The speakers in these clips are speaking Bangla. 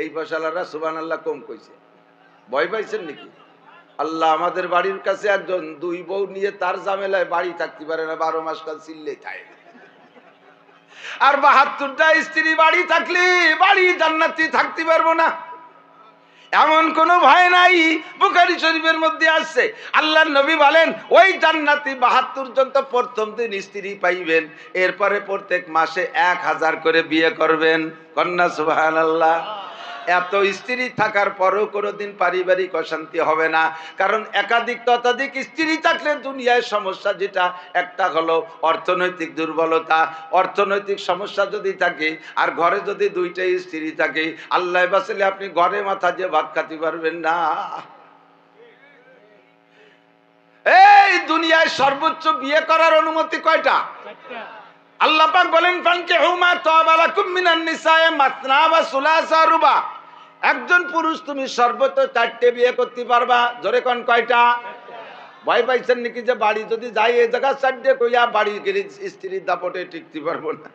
এই ফসলারা সুবান আল্লাহ কম কইছে। ভয় পাইছেন নাকি? আল্লাহ আমাদের বাড়ির কাছে একজন দুই বউ নিয়ে তার জামেলায় বাড়ি থাকতে পারে না, বারো মাস কাল চিল্লে থাকে আর বাহাত্তরটা স্ত্রী বাড়ি থাকলে বাড়ি জান্নাতি থাকতে পারব না। এমন কোনো ভয় নাই, বুখারি শরীফের মধ্যে আসছে আল্লাহ নবী বলেন, ওই জান্নাতি বাহাত্তর জন তো প্রথম দিন স্ত্রী পাইবেন, এরপরে প্রত্যেক মাসে এক হাজার করে বিয়ে করবেন। কন্যা সুবাহান আল্লাহ এত স্ত্রী থাকার পরেও কোনোদিন পারিবারিক অশান্তি হবে না। কারণ একাধিক ততাধিক স্ত্রী থাকলে দুনিয়ায় সমস্যা যেটা, একটা হলো অর্থনৈতিক দুর্বলতা। অর্থনৈতিক সমস্যা যদি থাকে, আর ঘরে যদি দুইটাই স্ত্রী থাকে, আল্লাহ বাসলে আপনি ঘরে মাথা দিয়ে ভাত খাতে পারবেন না। এই দুনিয়ায় সর্বোচ্চ বিয়ে করার অনুমতি কয়টা? আল্লাহ বলেন ফানকে হুমা তাবালাকুম মিনান নিসায়ে মাসনা ওয়া সুলাসা রুবা। একজন পুরুষ তুমি সর্বোচ্চ চারটে বিয়ে করতে পারবা। জোরে কোন কয়টা? ভয় পাইছেন নাকি যে বাড়ি যদি যাই, এই জায়গা চারটে কইয়া বাড়ি গেলে স্ত্রীর দাপটে টিকতে পারব না।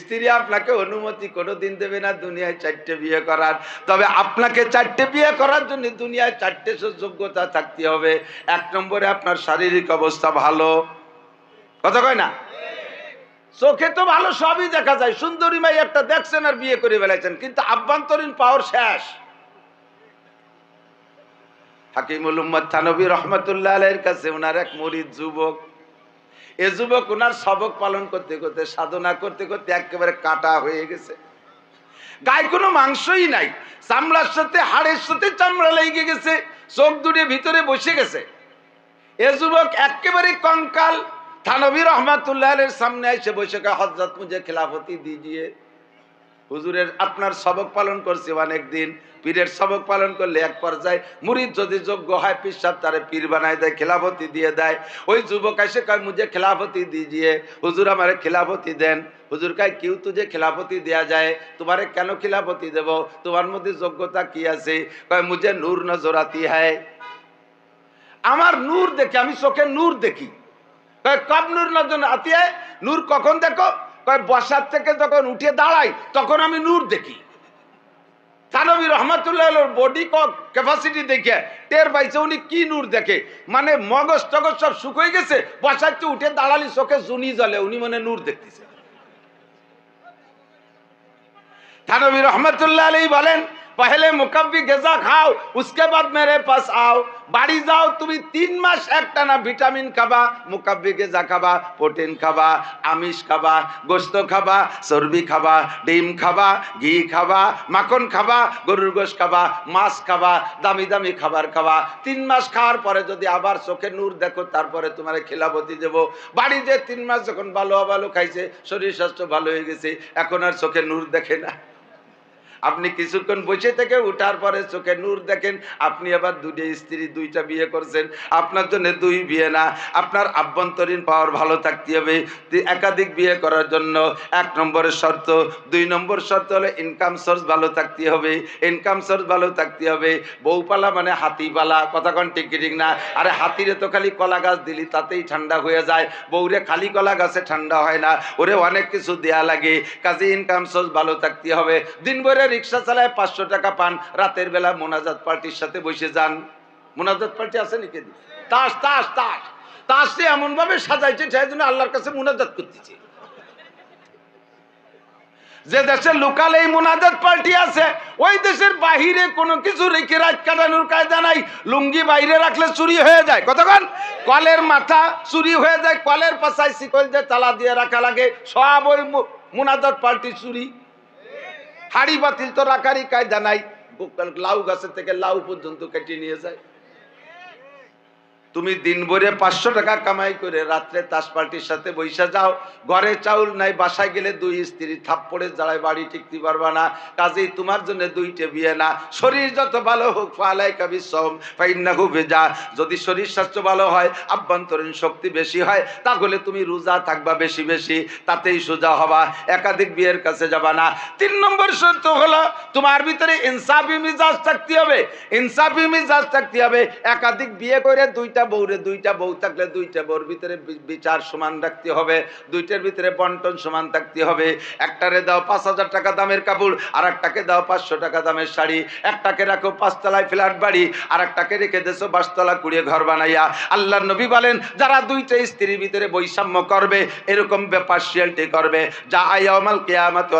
স্ত্রী আপনাকে অনুমতি কোনোদিন দেবে না, দুনিয়ায় চারটে বিয়ে করার। তবে আপনাকে চারটে বিয়ে করার জন্য দুনিয়ায় চারটে যোগ্যতা থাকতে হবে। এক নম্বরে আপনার শারীরিক অবস্থা ভালো। কথা কয় না? চোখে তো ভালো সবই দেখা যায়। সুন্দরী মাই একটা দেখছেন আর বিয়ে করে ফেলেছেন, কিন্তু আভ্যন্তরীণ পাওয়ার শেষ। সবক পালন করতে করতে, সাধনা করতে করতে একেবারে কাটা হয়ে গেছে। কোনো মাংসই নাই, চামড়ার সাথে, হাড়ের সাথে চামড়া লেগে গেছে, চোখ দুটে ভিতরে বসে গেছে। এ যুবক একেবারে কঙ্কাল থানবী রহমাতুল্লাহের সামনে এসে কা হজরত মুঝে খেলাফতি দিজিয়ে। হুজুরের আপনার সবক পালন করছে অনেক দিন, পীরের সবক পালন করলে এক পর্যায়ে মুরিদ যদি যোগ্য হয়, পীর সাহেব তারে পীর বানায় দেয়, খেলাফতি দিয়ে দেয়। ওই যুবক এসে কয়, মুঝে খেলাফতি দিজিয়ে। হুজুর আমারে খেলাফতি দেন। হুজুর কায়, কেউ তুঝে খেলাফতি দেয়া যায়? তোমারে কেন খেলাফতি দেব? তোমার মধ্যে যোগ্যতা কি আছে? কয় মুজে নূর নজরাতি হয় আমার নূর দেখি, আমি চোখে নূর দেখি। কয়, কব নূর নজর আতি হয় নূর কখন দেখো? কয়, বসার থেকে যখন উঠে দাঁড়াই, তখন আমি নূর দেখি। থানবী রহমাতুল্লাহ বডি ক্যাপাসিটি দেখে, টের পাইছে উনি কি নূর দেখে। মানে মগজ টগজ সব শুকিয়ে গেছে বসাচ্ছে উঠে দাঁড়ালি, চোখে জুনি জলে উনি মনে নূর দেখতেছে। থানবী রহমতুল্লাহ আলী বলেন পহলে মুকব্বি গেজা খাও উসকে বাদ মেরে পাস আও বাড়ি যাও তুমি তিন মাস একটা না ভিটামিন খাবা মুকাব্বি গেজা খাবা প্রোটিন খাবা আমিষ খাবা গোস্ত খাবা চর্বি খাবা ডিম খাবা ঘি খাবা মাখন খাবা গরুর গোশ খাবা মাছ খাবা দামি দামি খাবার খাবা তিন মাস খাওয়ার পরে যদি আবার চোখে নূর দেখো তারপরে তোমার খেলাবতি দেবো বাড়ি যে তিন মাস যখন ভালো ভালো খাইছে শরীর স্বাস্থ্য ভালো হয়ে গেছে, এখন আর চোখে নূর দেখে না। আপনি কিছুক্ষণ বসে থেকে উঠার পরে চোখে নূর দেখেন, আপনি আবার দুটো স্ত্রী দুইটা বিয়ে করছেন। আপনার জন্য দুই বিয়ে না, আপনার আভ্যন্তরীণ পাওয়ার ভালো থাকতে হবে। একাধিক বিয়ে করার জন্য এক নম্বরের শর্ত, দুই নম্বর শর্ত হলো ইনকাম সোর্স ভালো থাকতে হবে। ইনকাম সোর্স ভালো থাকতে হবে। বউপালা মানে হাতিপালা কথাক্ষণ ঠিক কি ঠিক না? আরে হাতিরে তো খালি কলা গাছ দিলি, তাতেই ঠান্ডা হয়ে যায়। বউরে খালি কলা গাছে ঠান্ডা হয় না, ওরে অনেক কিছু দেয়া লাগে। কাজে ইনকাম সোর্স ভালো থাকতে হবে। দিন ভরে রিক্সা চালায় পাঁচশো টাকা পান, রাতের বেলা মোনাজাত পার্টির সাথে বসে যান। মোনাজাত পার্টি আছে নাকি তাস তাস তাস। তাসে এমন ভাবে সাজাইছে সেই জন্য আল্লাহর কাছে মোনাজাত করতেছে। যে দেশের লোকাল এই মোনাজাত পার্টি আছে, ওই দেশের বাহিরে কোনো কিছু রেখে রাত কাটানোর কায়দা নাই। লুঙ্গি বাইরে রাখলে চুরি হয়ে যায়। কতক্ষণ? কলের মাথা চুরি হয়ে যায়, কলের পাশায় শিকল যে তালা দিয়ে রাখা লাগে। সব ওই মোনাজাত পার্টি চুরি। হাড়ি বাতিল তো রাখারই কায়দা নাই। লাউ গাছের থেকে লাউ পর্যন্ত কেটে নিয়ে যায়। তুমি দিন ভরে পাঁচশো টাকা কামাই করে রাত্রে তাস পার্টির সাথে বৈশা যাও। ঘরে চাউল নাই, বাসায় গেলে দুই স্ত্রী থাপ্পড়ে দাঁড়ায় বাড়ি টিকতে পারবা না। কাজেই তোমার জন্য দুইটে বিয়ে না শরীর যত ভালো হোক ফালাই কাবি সম ফাইন্নাহু ভেজা যদি শরীর স্বাস্থ্য ভালো হয়, আভ্যন্তরীণ শক্তি বেশি হয়, তাহলে তুমি রোজা থাকবা বেশি বেশি, তাতেই সোজা হবা। একাধিক বিয়ের কাছে যাবা না। তিন নম্বর সত্য হলো, তোমার ভিতরে ইনসাফি, মিজাজ থাকতে হবে। ইনসাফি, মিজাজ থাকতে হবে। একাধিক বিয়ে করে দুইটা বউরে দুইটা বউ থাকলে দুইটা বউর ভিতরে বিচার সমান রাখতে হবে, দুইটার ভিতরে বন্টন সমান থাকতে হবে। একটারে দাও পাঁচ হাজার টাকা দামের কাপড় আর একটাকে দাও পাঁচশো টাকা দামের শাড়ি। একটাকে রাখো পাঁচতলায় ফ্ল্যাট বাড়ি আর একটাকে রেখে দেছো বাসতলা কুড়িয়ে ঘর বানাইয়া। আল্লাহ নবী বলেন, যারা দুইটা স্ত্রীর ভিতরে বৈষম্য করবে, এরকম পার্সিয়ালিটি করবে। যা আয়ামাল কেয়ামাত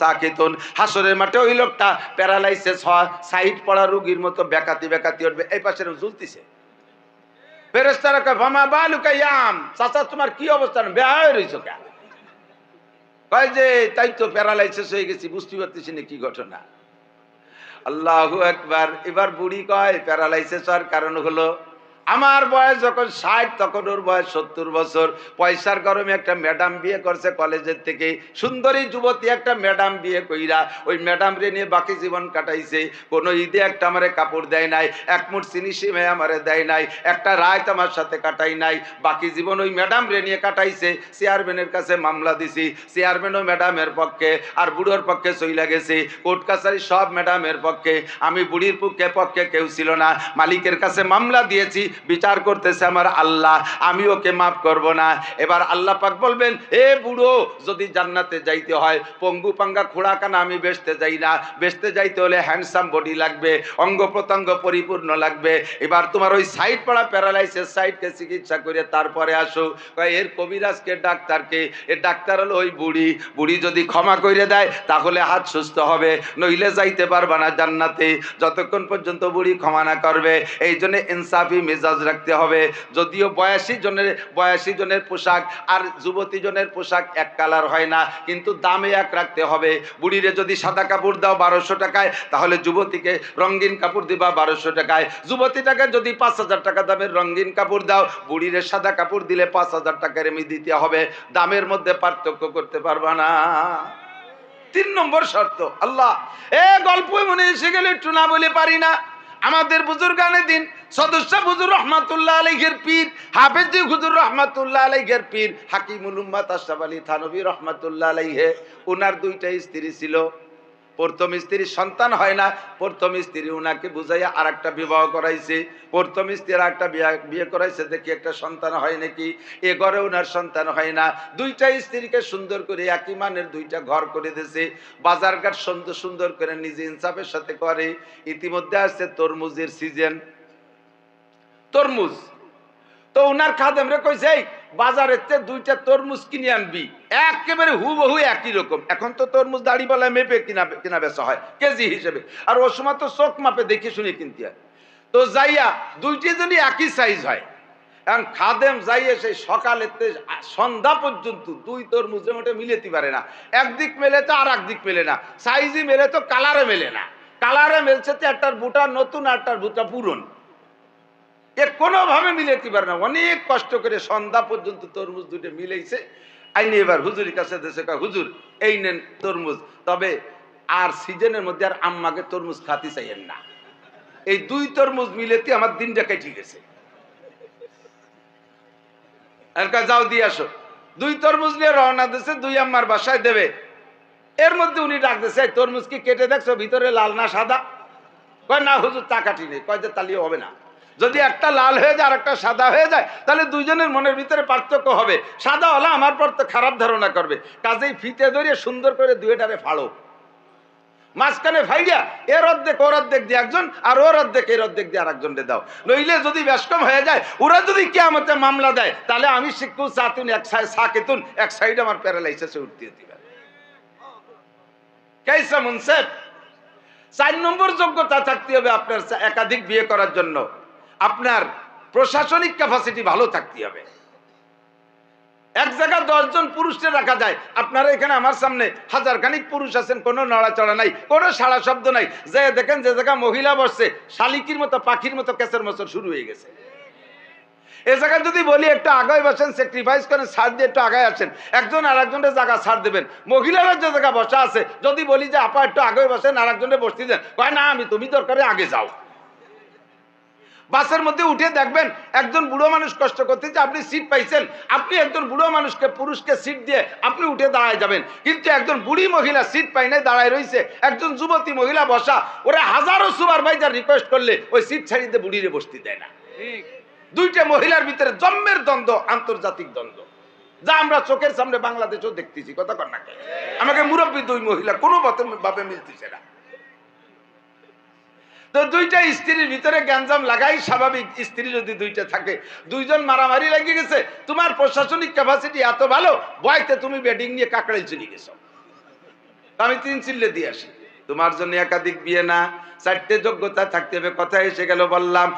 সাকিতুন। হাসরের মাঠে ওই লোকটা প্যারালাইসিস হওয়া সাইড পড়া রুগীর মতো বেকাতি বেকাতি উঠবে। এই পাশে ঝুলতিছে তোমার কি কেন? কয় যে, তাই তো প্যারালাইসিস হয়ে গেছি পারতেছি না কি ঘটনা। আল্লাহ একবার এবার বুড়ি কয় প্যারালাইসিস হওয়ার কারণ হলো আমার বয়স যখন ষাট, তখন ওর বয়স সত্তর বছর। পয়সার গরমে একটা ম্যাডাম বিয়ে করছে কলেজের থেকে। সুন্দরী যুবতী একটা ম্যাডাম বিয়ে কইরা ওই ম্যাডাম রে নিয়ে বাকি জীবন কাটাইছে। কোনো ঈদে একটা আমারে কাপড় দেয় নাই, এক মুঠ চিনি সিমে আমারে দেয় নাই, একটা রায় আমার সাথে কাটাই নাই। বাকি জীবন ওই ম্যাডাম রে নিয়ে কাটাইছে। চেয়ারম্যানের কাছে মামলা দিছি। চেয়ারম্যানও ম্যাডামের পক্ষে আর বুড়োর পক্ষে চইলা গেছে। কোর্ট কাছারি সব ম্যাডামের পক্ষে। আমি বুড়ির পক্ষে পক্ষে কেউ ছিল না। মালিকের কাছে মামলা দিয়েছি। বিচার করতেছে আমার আল্লাহ, আমি ওকে মাফ করব না। এবার আল্লাহ পাক বলবেন, এ বুড়ো, যদি জান্নাতে যাইতে হয়, পঙ্গু পাঙ্গা খোড়া কানা আমি বেচতে যাই না। বেচতে যাইতে হলে হ্যান্ডসাম বডি লাগবে, অঙ্গ প্রত্যঙ্গ পরিপূর্ণ লাগবে। এবার তোমার ওই সাইড পড়া প্যারালাইসিস সাইডকে চিকিৎসা করে তারপরে আসো। এর কবিরাজকে, ডাক্তারকে এর ডাক্তার হলো ওই বুড়ি। বুড়ি যদি ক্ষমা করে দেয়, তাহলে হাত সুস্থ হবে, নইলে যাইতে পারবা না জান্নাতে। যতক্ষণ পর্যন্ত বুড়ি ক্ষমা না করবে এই জন্য ইনসাফি, মেজাজ রাখতে হবে। যদিও বয়াশি জনের বয়াশি জনের পোশাক আর যুবতী জনের পোশাক এক কালার হয় না, কিন্তু দামে এক রাখতে হবে। বুড়িরে যদি সাদা কাপড় দাও বারোশো টাকায়, তাহলে যুবতীকে রঙিন কাপড় দিবা বারোশো টাকায়। যুবতীটাকে যদি পাঁচ হাজার টাকা দামের রঙিন কাপড় দাও, বুড়িরে সাদা কাপড় দিলে পাঁচ হাজার টাকার এমনি দিতে হবে। দামের মধ্যে পার্থক্য করতে পারবা না। তিন নম্বর শর্ত, আল্লাহ। এ গল্প মনে এসে গেলে একটু না বলে পারি না। আমাদের বুজুর্গানে দিন, সদস্য হুজুর রহমাতুল্লাহ আলাইহের পীর, হাফেজ হুজুর রহমাতুল্লাহ আলাইহের পীর হাকিমুল উম্মাত আশরাফ আলী থানবী রহমাতুল্লাহ আলাইহে ওনার দুইটা স্ত্রী ছিল। প্রথম স্ত্রীর সন্তান হয় না, প্রথম স্ত্রী ওনাকে বুঝাইয়া আর একটা বিবাহ করাইছে। প্রথম স্ত্রীর একটা বিয়ে করাইছে, দেখি একটা সন্তান হয় নাকি? এ ঘরে ওনার সন্তান হয় না। দুইটা স্ত্রীকে সুন্দর করে একই মানের দুইটা ঘর করে দিয়েছে। বাজারঘাট সুন্দর সুন্দর করে নিজে ইনসাফের সাথে করে। ইতিমধ্যে আসছে তরমুজের সিজন তরমুজ। তো ওনার খাদেমরে কইছে বাজারের তে দুইটা তরমুজ কিনে আনবি, একেবারে হুবহু একই রকম। এখন তো তরমুজ দাড়িওয়ালা মেপে কিনা কিনা বেচা হয়, কেজি হিসেবে। আর ও সময় তো চোখ মাপে দেখে শুনে কিনতে হয়। তো যাইয়া দুইটি যদি একই সাইজ হয়, এখন খাদেম যাইয়ে সেই সকালে সন্ধ্যা পর্যন্ত দুই তরমুজের মধ্যে মিলেতে পারে না। একদিক মেলে তো আর একদিক মেলে না। সাইজই মেলে তো কালারে মেলে না। কালারে মেলছে তো একটার বুটা নতুন একটার বুটা পুরন। এ কোনোভাবে মিলাইতে পারে না। অনেক কষ্ট করে সন্ধ্যা পর্যন্ত তরমুজ দুটো মিলাইছে। আইনি এবার হুজুরের কাছে দেশে কয়, হুজুর এই নেন তরমুজ। তবে আর সিজনের মধ্যে আর আম্মাকে তরমুজ খাতে চাইয়েন না। এই দুই তরমুজ মিলেতে আমার দিনটা কেটে গেছে। আর যাও দিয়ে আসো। দুই তরমুজ নিয়ে রওনা দিছে দুই আম্মার বাসায় দেবে। এর মধ্যে উনি ডাক "এই তরমুজ কি কেটে দেখছ? ভিতরে লাল না সাদা? কয় না হুজুর তা কাটি নেই। কয় যে তালিয়ে হবে না। যদি একটা লাল হয়ে যায় আর একটা সাদা হয়ে যায়, তাহলে দুইজনের মনের ভিতরে পার্থক্য হবে। সাদা হলে আমার পর তো খারাপ ধারণা করবে। কাজেই ফিতে ধরে সুন্দর করে দুয়েটারে ফাড়ো। মাঝখানে ফাইয়া এর অর্ধেক, ওর অর্ধেক দিয়ে একজন, আর ওর অর্ধেক, এর অর্ধেক দিয়ে আর একজন দাও। নইলে যদি ব্যস্কম হয়ে যায়, ওরা যদি কে আমাকে মামলা দেয়, তাহলে আমি শিক্ষু চাতুন এক সাইড সাকেতুন, এক সাইড আমার প্যারালাইসিসে উঠতে দিবে। কেসা মুনসেফ? চার নম্বর যোগ্যতা থাকতে হবে আপনার একাধিক বিয়ে করার জন্য। আপনার প্রশাসনিক ক্যাপাসিটি ভালো থাকতে হবে। এক জায়গায় দশজন পুরুষকে রাখা যায়, আপনারা এখানে আমার সামনে হাজার খানিক পুরুষ আছেন, কোনো নড়াচড়া নাই, কোনো সাড়া শব্দ নাই। যে দেখেন, যে জায়গায় মহিলা বসছে, শালিকির মতো, পাখির মতো কেসের মতো শুরু হয়ে গেছে। এ জায়গায় যদি বলি, একটু আগায় বসেন স্যাক্রিফাইস করেন, সার দিয়ে একটু আগায় আসেন। একজন আর একজনের জায়গা ছাড় দেবেন। মহিলারা যে জায়গা বসা আছে, যদি বলি যে, আপা, একটু আগে বসেন আর একজনের বসতে দেন, কয়, না, আমি, তুমি দরকারে আগে যাও। বাসের মধ্যে উঠে দেখবেন একজন বুড়ো মানুষ কষ্ট করতেছে আপনি সিট পাইছেন আপনি একজন বুড়ো মানুষকে পুরুষকে সিট দিয়ে আপনি উঠে দাঁড়ায় যাবেন। কিন্তু একজন বুড়ি মহিলা সিট পাই নাই দাঁড়ায় রয়েছে একজন যুবতী মহিলা বসা ওরা হাজারো সুপারভাইজার রিকোয়েস্ট করলে ওই সিট ছাড়িতে বুড়িরে বসতে দেয় না। দুইটা মহিলার ভিতরে জন্মের দ্বন্দ্ব আন্তর্জাতিক দ্বন্দ্ব। যা আমরা চোখের সামনে বাংলাদেশেও দেখতেছি কথা কর না আমাকে মুরব্বী দুই মহিলা কোনো ভাবে মিলতেছে না। তো দুইটা স্ত্রীর ভিতরে গ্যাঞ্জাম লাগাই স্বাভাবিক স্ত্রী যদি দুইটা থাকে। দুইজন মারামারি লাগিয়ে গেছে, তোমার প্রশাসনিক ক্যাপাসিটি এত ভালো, বয়তে তুমি ব্যাটিং নিয়ে কাকড়াই চলে গেছো। আমি তিন চিল্লে দিয়ে আসি। তোমার জন্য একাধিক বিয়ে না, চারটে যোগ্যতা থাকতে হবে, কথা এসে গেল বললাম।